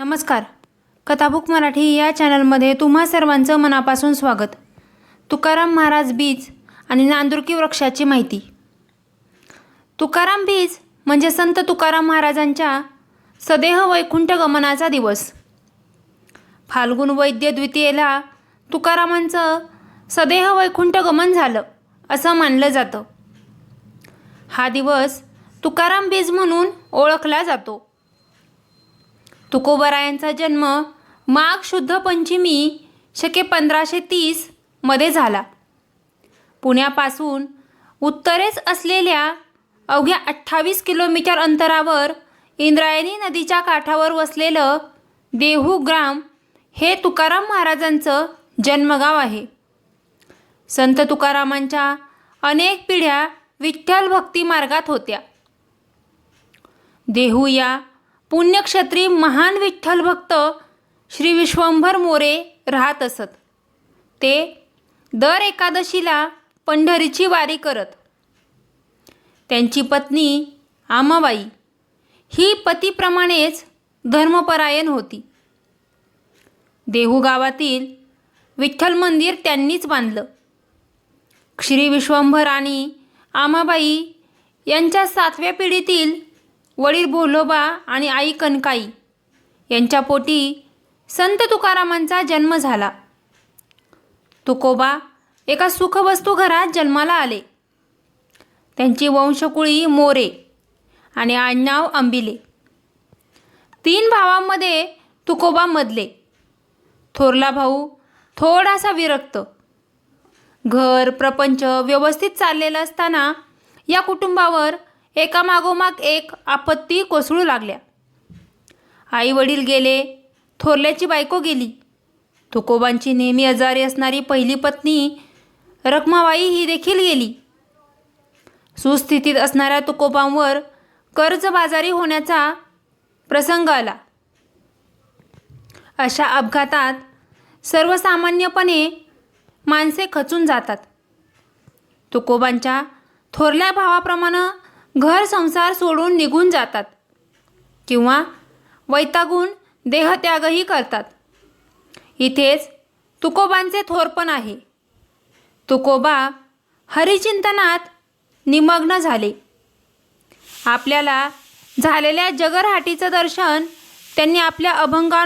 नमस्कार. कथाबुक मराठी या चॅनलमध्ये तुम्हा सर्वांचं मनापासून स्वागत. तुकाराम महाराज बीज आणि नांदुरकी वृक्षाची माहिती. तुकाराम बीज म्हणजे संत तुकाराम महाराजांच्या सदेह वैकुंठ गमनाचा दिवस. फाल्गुन वैद्य द्वितीयेला तुकारामांचं सदेह वैकुंठ गमन झालं असं मानलं जातं. हा दिवस तुकाराम बीज म्हणून ओळखला जातो. तुकोबरायांचा जन्म माघ शुद्ध पंचमी शके पंधराशे तीसमध्ये झाला. पुण्यापासून उत्तरेस असलेल्या अवघ्या अठ्ठावीस किलोमीटर अंतरावर इंद्रायणी नदीच्या काठावर वसलेलं देहू ग्राम हे तुकाराम महाराजांचं जन्मगाव आहे. संत तुकारामांच्या अनेक पिढ्या विठ्ठल भक्ती मार्गात होत्या. देहू या पुण्यक्षत्री महान विठ्ठल भक्त श्री विश्वंभर मोरे राहत असत. ते दर एकादशीला पंढरीची वारी करत. त्यांची पत्नी आमाबाई ही पतीप्रमाणेच धर्मपरायण होती. देहू गावातील विठ्ठल मंदिर त्यांनीच बांधलं. श्री विश्वंभर आणि आमाबाई यांच्या सातव्या पिढीतील वडील भोलोबा आणि आई कनकाई यांच्या पोटी संत तुकारामांचा जन्म झाला. तुकोबा एका सुखवस्तू घरात जन्माला आले. त्यांची वंशकुळी मोरे आणि आडनाव आंबिले तीन भावांमध्ये तुकोबा मधले. थोरला भाऊ थोडासा विरक्त. घर प्रपंच व्यवस्थित चाललेलं असताना या कुटुंबावर एकामागोमाग एक आपत्ती कोसळू लागल्या. आई वडील गेले थोरल्याची बायको गेली. तुकोबांची नेहमी आजारी असणारी पहिली पत्नी रखमाबाई ही देखील गेली. सुस्थितीत असणाऱ्या तुकोबांवर कर्जबाजारी होण्याचा प्रसंग आला. अशा अपघातात सर्वसामान्यपणे माणसे खचून जातात. तुकोबांच्या थोरल्या भावाप्रमाणे घर संसार सोडून निघून जातात. किंवा वैतागून देहत्यागही करतात. इथेच तुकोबांचे थोरपण आहे. तुकोबा हरिचिंतनात निमग्न झाले. आपल्याला झालेल्या जगरहाटीचं दर्शन त्यांनी आपल्या अभंगा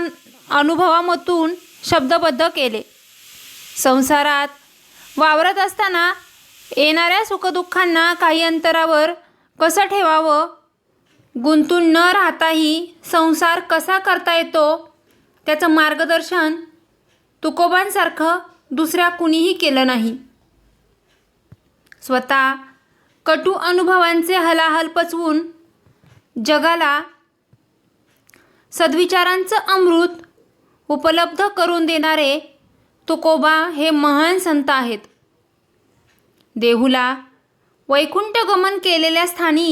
अनुभवामधून शब्दबद्ध केले. संसारात वावरत असताना येणाऱ्या सुखदुःखांना काही अंतरावर कसं ठेवावं? गुंतून न राहताही संसार कसा करता येतो? त्याचं मार्गदर्शन तुकोबांसारखं दुसऱ्या कुणीही केलं नाही. स्वतः कटू अनुभवांचे हलाहल पचवून जगाला सद्विचारांचं अमृत उपलब्ध करून देणारे तुकोबा हे महान संत आहेत. देहूला वैकुंठ गमन केलेल्या स्थानी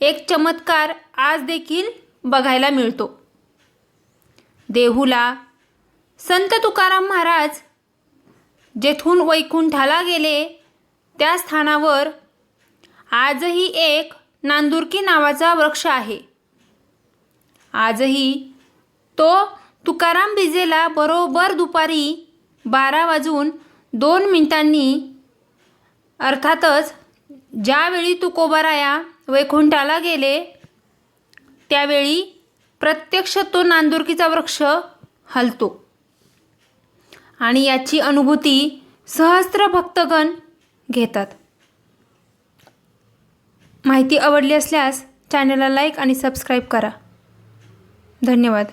एक चमत्कार आज देखील बघायला मिळतो. देहूला संत तुकाराम महाराज जेथून वैकुंठाला गेले त्या स्थानावर आजही एक नांदुरकी नावाचा वृक्ष आहे. आजही तो तुकाराम बिजेला बरोबर दुपारी बारा वाजून दोन मिनिटांनी अर्थातच ज्यावेळी तुकोबाराया वैकुंठाला गेले त्यावेळी प्रत्यक्ष तो नांदुरकीचा वृक्ष हलतो. आणि याची अनुभूती सहस्त्र भक्तगण घेतात. माहिती आवडली असल्यास चॅनलला लाईक आणि सबस्क्राईब करा. धन्यवाद.